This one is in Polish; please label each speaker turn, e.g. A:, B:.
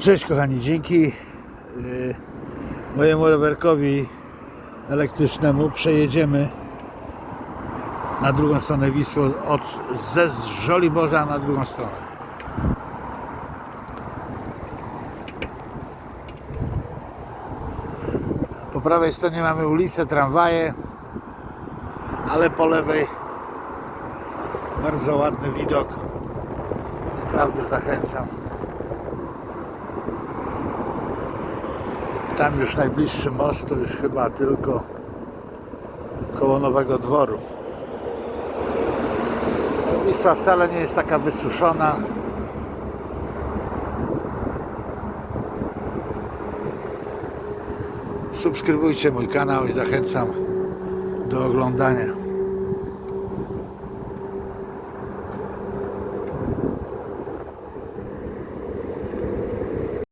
A: Cześć kochani, dzięki yy, mojemu rowerkowi elektrycznemu przejedziemy na drugą stronę Wisły od, ze Żoliborza na drugą stronę. Po prawej stronie mamy ulicę, tramwaje, ale po lewej bardzo ładny widok. Naprawdę zachęcam. Tam już najbliższy most to już chyba tylko koło Nowego Dworu. Wisła wcale nie jest taka wysuszona. Subskrybujcie mój kanał i zachęcam do oglądania.